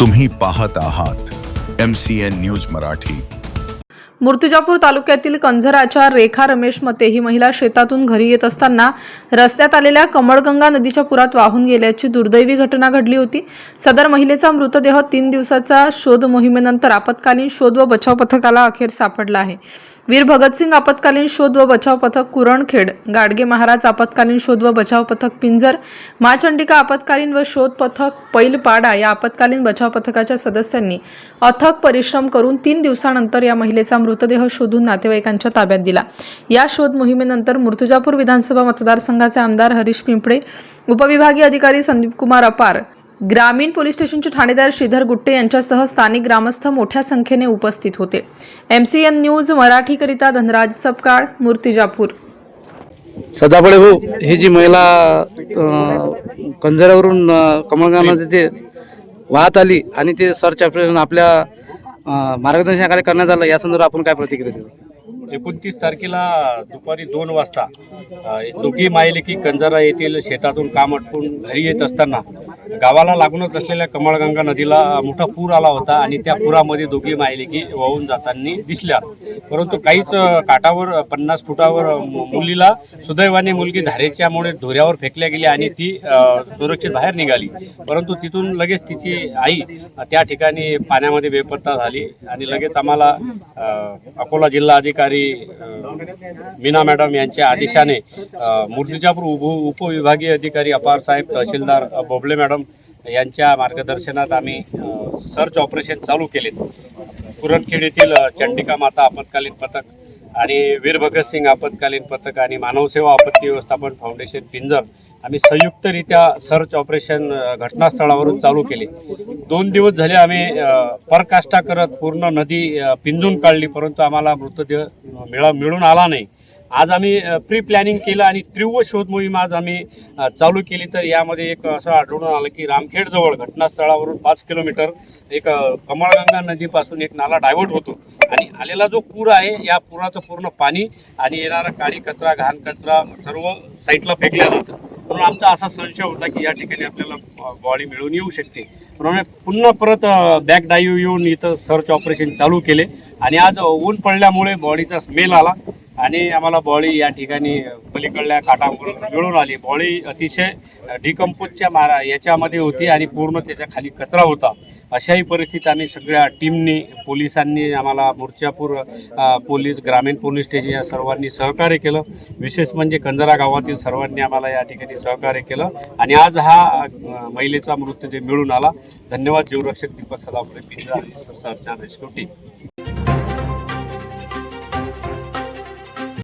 तुम्ही पाहत आहात M C N news Marathi. Murtijapur तालुक्यातील कंझराच्या रेखा रमेश मते ही महिला शेतातून घरी येत असताना रस्त्यात आलेल्या कमळगंगा नदीच्या पुरात वाहून गेल्याची दुर्दैवी घटना घडली होती. सदर महिलेचा मृतदेह तीन दिवसाचा शोध मोहिमेनंतर आपत्कालीन शोध व बचाव पथकाला अखेर सापडला आहे. वीर भगतसिंग आपत्कालीन शोध व बचाव पथक कुरणखेड गाडगे महाराज आपत्कालीन शोध व बचाव पथक पिंजर माचंडिका आपत्कालीन व शोध पथक पैलपाडा या आपत्कालीन बचाव पथकाच्या सदस्यांनी अथक परिश्रम करून तीन दिवसानंतर या महिलेचा मृतदेह शोधून नातेवाईकांच्या ताब्यात दिला. या शोध मोहिमेनंतर मूर्तिजापूर विधानसभा मतदारसंघाचे आमदार हरीश पिंपळे उपविभागीय अधिकारी संदीप कुमार अपार ग्रामीण पोलीस स्टेशनचे ठाणेदार श्रीधर गुट्टे यांच्यासह स्थानिक ग्रामस्थ मोठ्या संख्येने उपस्थित होते. एम सी एन न्यूज मराठीकरिता धनराज सपकाळ मूर्तिजापूर. सदाफळे भाऊ ही जी महिला अं, कंझरावरून अं, कमळगाव नदी ते वाहत आली आणि ते सर्च ऑपरेशन आपल्या मार्गदर्शनाखाली करण्यात आलं या संदर्भात आपण काय प्रतिक्रिया देऊ? एकोणतीस तारखेला दुपारी दोन वाजता दोघी मायलेकी कंजारा येथील शेतातून काम आटपून घरी येत असताना गावाला लागूनच असलेल्या कमळगंगा नदीला मोठा पूर आला होता आणि त्या पुरामध्ये दोघी मायलेकी वाहून जाताना दिसल्या. परंतु काहीच काठावर पन्नास फुटावर मु- मुलीला सुदैवाने मुलगी धारेच्यामुळे धोऱ्यावर फेकल्या गेली आणि ती सुरक्षित बाहेर निघाली. परंतु तिथून लगेच तिची आई त्या ठिकाणी पाण्यामध्ये बेपत्ता झाली आणि लगेच आम्हाला अकोला जिल्हा अधिकारी मीना मॅडम यांच्या आदेशाने अ, मूर्तिजापूर उप उपविभागीय अधिकारी अपार साहेब तहसीलदार बोबले मॅडम यांच्या मार्गदर्शनात आम्ही सर्च ऑपरेशन चालू केले पुरणखेड येथील चंडिका माता आपत्कालीन पथक आणि वीर भगतसिंग आपत्कालीन पथक आणि मानवसेवा आपत्ती व्यवस्थापन फाउंडेशन पिंजर आम्ही संयुक्तरित्या सर्च ऑपरेशन घटनास्थळावरून चालू केले. दोन दिवस झाले आम्ही परकाष्ठा करत पूर्ण नदी पिंजून काढली परंतु आम्हाला मृतदेह मिळा मिळून आला नाही. आज आम्ही प्री प्लॅनिंग केलं आणि तीव्र शोध मोहीम आज आम्ही चालू केली. तर यामध्ये एक असं आढळून आलं की रामखेडजवळ घटनास्थळावरून पाच किलोमीटर एक कमळगंगा नदीपासून एक नाला डायव्हर्ट होतो. आणि आलेला जो पूर आहे या पुराचं पूर्ण पाणी आणि येणारा काळी कचरा घाण कचरा सर्व साईटला फेकल्या जातं. म्हणून आमचा असा संशय होता की या ठिकाणी आपल्याला बॉडी मिळून येऊ शकते. म्हणून पुन्हा परत बॅक डाईव्ह येऊन इथं सर्च ऑपरेशन चालू केले. आणि आज ऊन पडल्यामुळे बॉडीचा स्मेल आला. आणि आम्हाला बॉडी या ठिकाणी पलीकडल्या काटावरून मिळून आली. बॉळी अतिशय डिकम्पोजच्या मारा याच्यामध्ये होती आणि पूर्ण त्याच्याखाली कचरा होता. अशाही परिस्थितीत आम्ही सगळ्या टीमनी पोलिसांनी आम्हाला मुर्चापूर पोलीस ग्रामीण पोलीस स्टेशन या सर्वांनी सहकार्य केलं. विशेष म्हणजे कंजरा गावातील सर्वांनी आम्हाला या ठिकाणी सहकार्य केलं. आणि आज हा महिलेचा मृतदेह मिळून आला. धन्यवाद. जीवरक्षक दीपक सदापुरे पिंजरा आणि सरच्या रेस्क्यू टीम